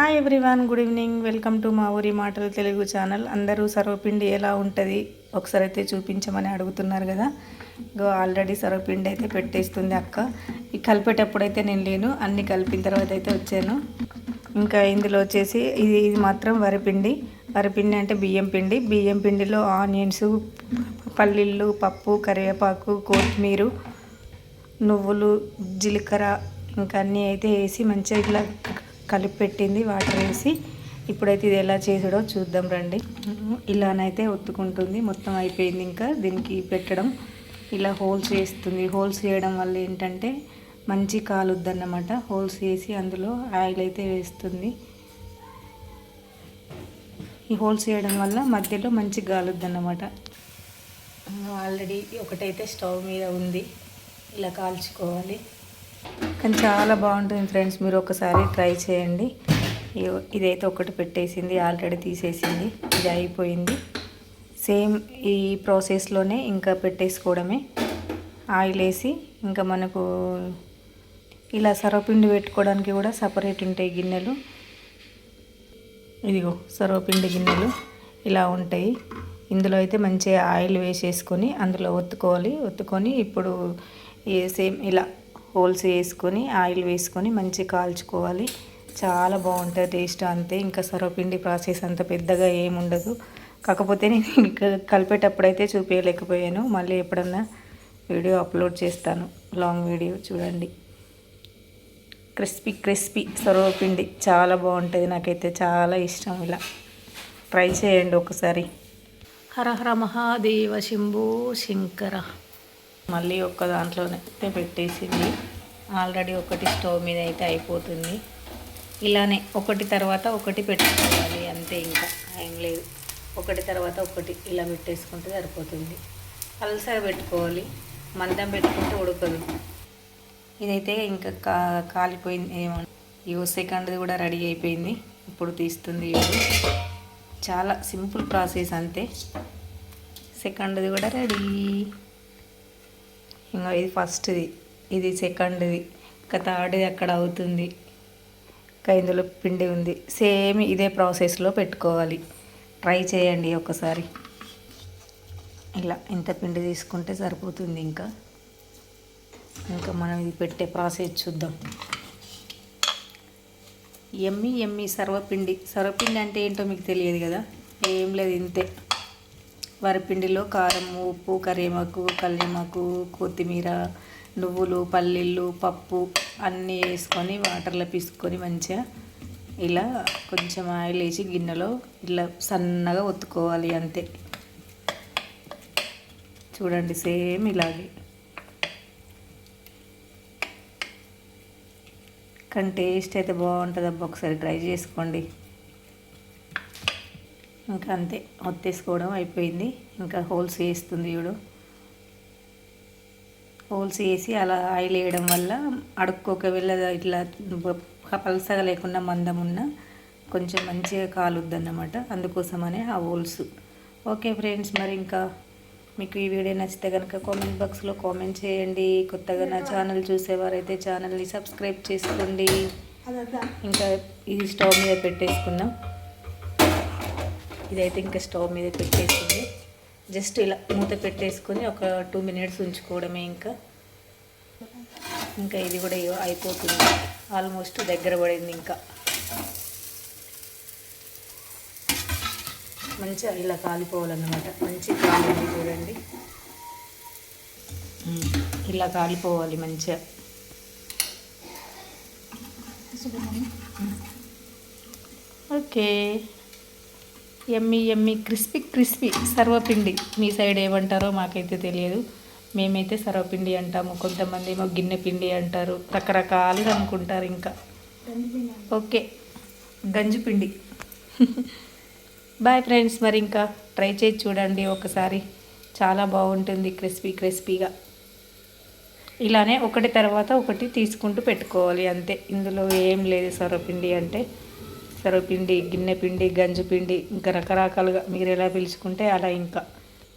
Hi everyone good evening welcome to మా ఊరి మాటలు తెలుగు ఛానల్ అందరూ సర్వపిండి ఎలా ఉంటుంది? ఒకసారి అయితే చూపించమని అడుగుతున్నారు కదా. ఇగో ఆల్రెడీ సర్వపిండి అయితే పెట్టేస్తుంది అక్క. ఈ కలిపేటప్పుడు అయితే నేను లేను. అన్ని కలిపిన తర్వాత అయితే వచ్చాను. ఇంకా ఇందులో వచ్చేసి ఇది ఇది మాత్రం వరిపిండి వరిపిండి అంటే బియ్యం పిండి. బియ్యం పిండిలో ఆనియన్స్ పల్లీలు పప్పు కరివేపాకు కొత్తిమీర నువ్వులు జీలకర్ర ఇంకా అన్నీ అయితే వేసి మంచిగా ఇట్లా కలిపి పెట్టింది వాటర్ వేసి. ఇప్పుడైతే ఇది ఎలా చేసాడో చూద్దాం రండి. ఇలానైతే ఒత్తుకుంటుంది. మొత్తం అయిపోయింది ఇంకా దీనికి పెట్టడం. ఇలా హోల్స్ వేస్తుంది హోల్స్ చేయడం వల్ల ఏంటంటే మంచి కాలుద్ది అన్నమాట హోల్స్ వేసి అందులో ఆయిల్ అయితే వేస్తుంది. ఈ హోల్స్ వేయడం వల్ల మధ్యలో మంచి గాలుద్ది అన్నమాట ఆల్రెడీ ఒకటైతే స్టవ్ మీద ఉంది. ఇలా కాల్చుకోవాలి. కానీ చాలా బాగుంటుంది ఫ్రెండ్స్ మీరు ఒకసారి ట్రై చేయండి. ఇగో ఇదైతే ఒకటి పెట్టేసింది ఆల్రెడీ తీసేసింది ఇది అయిపోయింది. సేమ్ ఈ ప్రాసెస్లోనే ఇంకా పెట్టేసుకోవడమే. ఆయిల్ వేసి ఇంకా మనకు ఇలా సర్వపిండి పెట్టుకోవడానికి కూడా సపరేట్ ఉంటాయి గిన్నెలు. ఇదిగో సర్వపిండి గిన్నెలు ఇలా ఉంటాయి. ఇందులో అయితే మంచిగా ఆయిల్ వేసేసుకొని అందులో ఒత్తుకోవాలి. ఒత్తుకొని ఇప్పుడు సేమ్ ఇలా హోల్స్ వేసుకొని ఆయిల్ వేసుకొని మంచిగా కాల్చుకోవాలి. చాలా బాగుంటుంది టేస్ట్ అంతే. ఇంకా సర్వపిండి ప్రాసెస్ అంత పెద్దగా ఏముండదు కాకపోతే నేను ఇంకా కలిపేటప్పుడైతే చూపించలేకపోయాను. మళ్ళీ ఎప్పుడన్నా వీడియో అప్లోడ్ చేస్తాను. లాంగ్ వీడియో చూడండి. Crispy crispy sarvapindi. చాలా బాగుంటుంది. నాకైతే చాలా ఇష్టం ఇలా. ట్రై చేయండి ఒకసారి. హర హర మహాదేవ శంభో శంకర. మళ్ళీ ఒక్క దాంట్లోనే పెట్టేసింది. ఆల్రెడీ ఒకటి స్టవ్ మీద అయితే అయిపోతుంది. ఇలానే ఒకటి తర్వాత ఒకటి పెట్టుకోవాలి అంతే ఇంకా ఏం లేదు. ఒకటి తర్వాత ఒకటి ఇలా పెట్టేసుకుంటే సరిపోతుంది. పల్సగా పెట్టుకోవాలి మందం పెట్టుకుంటే ఉడకదు. ఇదైతే ఇంకా కా కాలిపోయింది ఏమో. ఇగో సెకండ్ది కూడా రెడీ అయిపోయింది. ఇప్పుడు తీస్తుంది ఇప్పుడు చాలా సింపుల్ ప్రాసెస్ అంతే. సెకండ్ది కూడా రెడీ. ఇంకా ఇది ఫస్ట్ది ఇది సెకండ్ది ఇంకా థర్డ్ది అక్కడ అవుతుంది. ఇంకా ఇందులో పిండి ఉంది. సేమ్ ఇదే ప్రాసెస్లో పెట్టుకోవాలి. ట్రై చేయండి ఒకసారి. ఇలా ఇంత పిండి తీసుకుంటే సరిపోతుంది ఇంకా. ఇంకా మనం ఇది పెట్టే ప్రాసెస్ చూద్దాం. ఎమ్మి ఎమ్మి సర్వపిండి. సర్వపిండి అంటే ఏంటో మీకు తెలియదు కదా? ఏం లేదు ఇంతే. వరిపిండిలో కారం ఉప్పు కరివేమాకు కల్లిమాకు కొత్తిమీర నువ్వులు పల్లీలు పప్పు అన్నీ వేసుకొని వాటర్లో పీసుకొని మంచిగా ఇలా కొంచెం ఆయిల్ వేసి గిన్నెలో ఇలా సన్నగా ఒత్తుకోవాలి అంతే. చూడండి సేమ్ ఇలాగే. కానీ టేస్ట్ అయితే బాగుంటుంది అబ్బా ఒకసారి ట్రై చేసుకోండి. ఇంకా అంతే ఒత్తేసుకోవడం అయిపోయింది. ఇంకా హోల్స్ వేస్తుంది చూడు. హోల్స్ వేసి అలా ఆయిల్ వేయడం వల్ల అడుక్కోకవేళ ఇట్లా పలసగా లేకుండా మందం ఉన్న కొంచెం మంచిగా కాలుద్ది అన్నమాట అందుకోసమనే ఆ హోల్స్. ఓకే ఫ్రెండ్స్ మరి ఇంకా మీకు ఈ వీడియో నచ్చితే కనుక కామెంట్ బాక్స్లో కామెంట్ చేయండి. కొత్తగా నా ఛానల్ చూసేవారైతే ఛానల్ని సబ్స్క్రైబ్ చేసుకోండి. ఇంకా ఇది స్టవ్ మీద పెట్టేసుకుందాం. ఇదైతే ఇంకా స్టవ్ మీద పెట్టేసింది జస్ట్ ఇలా మూత పెట్టేసుకొని ఒక టూ మినిట్స్ ఉంచుకోవడమే ఇంకా. ఇంకా ఇది కూడా అయిపోతుంది. ఆల్మోస్ట్ దగ్గర పడింది ఇంకా. మంచిగా ఇలా కాలిపోవాలన్నమాట. మంచి కాలింది చూడండి. ఇలా కాలిపోవాలి మంచిగా. ఓకే. ఎమ్మి ఎమ్మి క్రిస్పీ క్రిస్పీ సర్వపిండి. మీ సైడ్ ఏమంటారో మాకైతే తెలియదు. మేమైతే సర్వపిండి అంటాము. కొంతమంది ఏమో గిన్నె పిండి అంటారు. రకరకాలుగా అనుకుంటారు ఇంకా. ఓకే. గంజుపిండి బాయ్ ఫ్రెండ్స్ మరి ఇంకా ట్రై చేసి చూడండి ఒకసారి. చాలా బాగుంటుంది క్రిస్పీ క్రిస్పీగా. ఇలానే ఒకటి తర్వాత ఒకటి తీసుకుంటూ పెట్టుకోవాలి అంతే. ఇందులో ఏం లేదు సర్వపిండి అంటే. సర్వపిండి గిన్నె పిండి గంజు పిండి ఇంకా రకరకాలుగా మీరు ఎలా పిలుచుకుంటే అలా ఇంకా.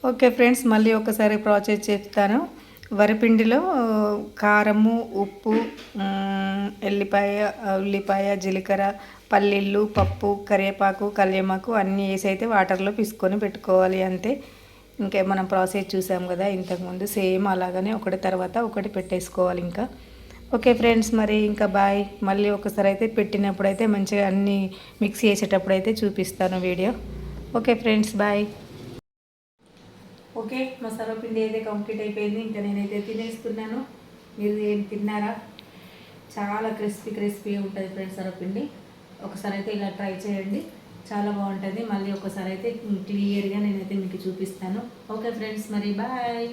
ఓకే ఫ్రెండ్స్ మళ్ళీ ఒకసారి ప్రాసెస్ చెప్తాను వరిపిండిలో కారము ఉప్పు ఎల్లిపాయ ఉల్లిపాయ జీలకర్ర పల్లీలు పప్పు కరివేపాకు కల్యమాకు అన్నీ వేసి అయితే వాటర్లో పిసుకొని పెట్టుకోవాలి అంతే. ఇంకా మనం ప్రాసెస్ చూసాం కదా ఇంతకుముందు సేమ్ అలాగనే ఒకటి తర్వాత ఒకటి పెట్టేసుకోవాలి ఇంకా. ఓకే ఫ్రెండ్స్ మరి ఇంకా బాయ్. మళ్ళీ ఒకసారి అయితే పెట్టినప్పుడు అయితే మంచిగా అన్నీ మిక్స్ చేసేటప్పుడు అయితే చూపిస్తాను video. Okay friends bye. Okay మా పిండి అయితే కంప్లీట్ అయిపోయింది. ఇంకా నేనైతే తినేస్తున్నాను. మీరు ఏం తిన్నారా? చాలా క్రిస్పీ క్రిస్పీ ఉంటుంది ఫ్రెండ్స్ సరపిండి ఒకసారి అయితే ఇలా ట్రై చేయండి. చాలా బాగుంటుంది. మళ్ళీ ఒకసారి అయితే క్లియర్గా నేనైతే మీకు చూపిస్తాను. ఓకే ఫ్రెండ్స్ మరి బాయ్.